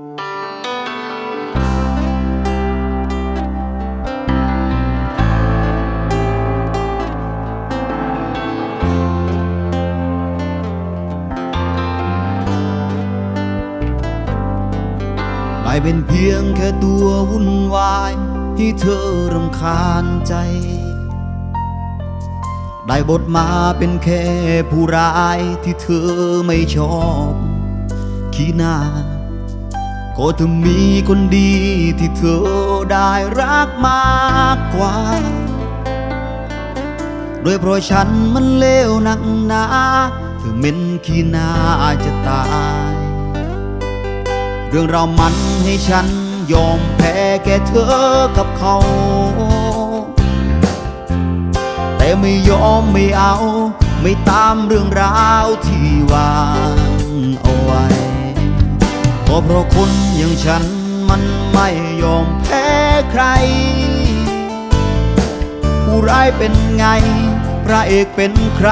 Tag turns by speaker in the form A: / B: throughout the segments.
A: ได้เป็นเพียงแค่ตัววุ่นวายที่เธอรำคาญใจ ได้บทมาเป็นแค่ผู้ร้ายที่เธอไม่ชอบขี้หน้า ก็เธอมีคนดีที่เธอได้รักมากกว่าโดยเพราะฉันมันเลวหนักหนา เธอเหม็นขี้หน้าจะตาย เรื่องเราวมันให้ฉันยอมแพ้แก่เธอกับเขา แต่ไม่ยอมไม่เอา ไม่ตามเรื่องราวที่วางเอาไว้ ก็เพราะคนอย่างฉันมันไม่ยอมแพ้ใคร ผู้ร้ายเป็นไง พระเอกเป็นใคร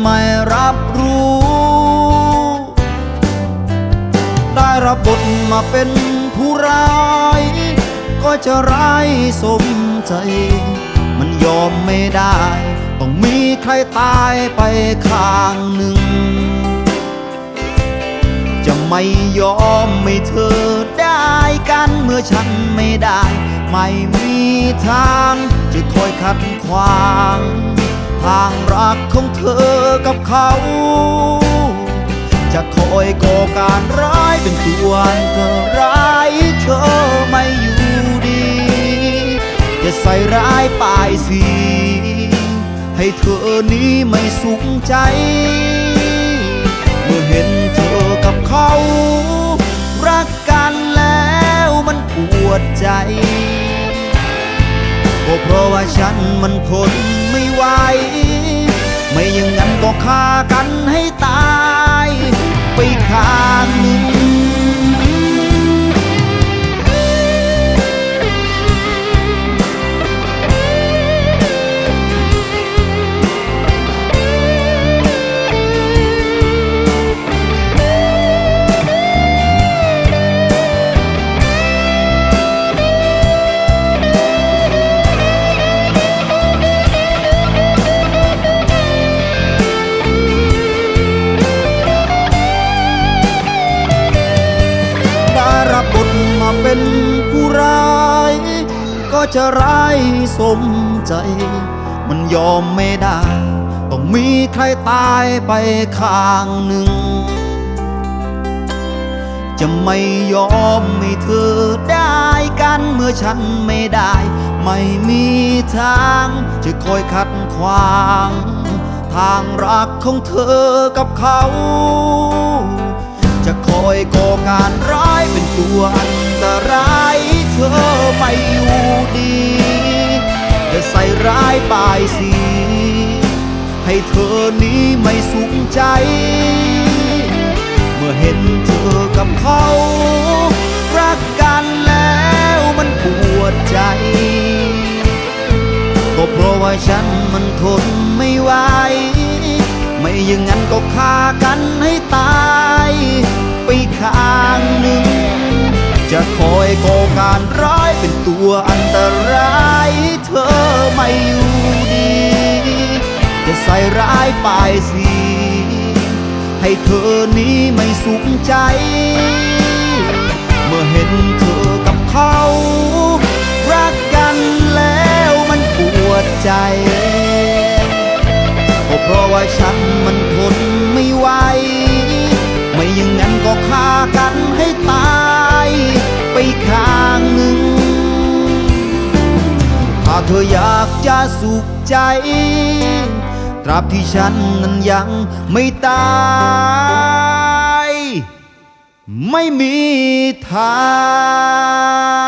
A: ไม่รับรู้ ได้รับบทมาเป็นผู้ร้าย ก็จะร้ายสมใจ มันยอมไม่ได้ ต้องมีใครตายไปข้างหนึ่ง ไม่ยอมไม่เธอได้กันเมื่อฉันไม่ได้ ไม่มีทางจะคอยขัดขวาง ทางรักของเธอกับเขา จะคอยก่อการร้ายเป็นตัวอันตรายเธอไม่อยู่ดีจะใส่ร้ายป้ายสีให้เธอนี้ไม่สุขใจ เขา รักกันแล้วมันปวดใจก็เพราะว่าฉันมันทนไม่ไหว ไม่อย่างนั้นก็ฆ่ากันให้ตาย ก็จะร้ายสมใจ มันยอมไม่ได้ ต้องมีใครตายไปข้างหนึ่ง จะไม่ยอมให้เธอได้กันเมื่อฉันไม่ได้ ไม่มีทางจะคอยขัดขวาง ทางรักของเธอกับเขา จะคอยก่อการร้ายเป็นตัวอันตราย ธอไม่อยู่ดีจะใส่ร้ายป้ายสี ให้เธอนี้ไม่สุขใจ เมื่อเห็นเธอกับเขา รักกันแล้วมันปวดใจ ก็เพราะว่าฉันมันทนไม่ไหว ไม่อย่างนั้นก็ฆ่ากันให้ตาย ก่อการร้ายเป็นตัวอันตราย เธอไม่อยู่ดี จะใส่ร้ายป้ายสี ให้เธอนี้ไม่สุขใจ เมื่อเห็นเธอกับเขา รักกันแล้วมันปวดใจก็เพราะว่าฉันมันทนไม่ไหว ไม่อย่างนั้นก็ฆ่ากันให้ตาย เธออยากจะสุขใจ ตราบที่ฉันนั้นยังไม่ตาย ไม่มีทาง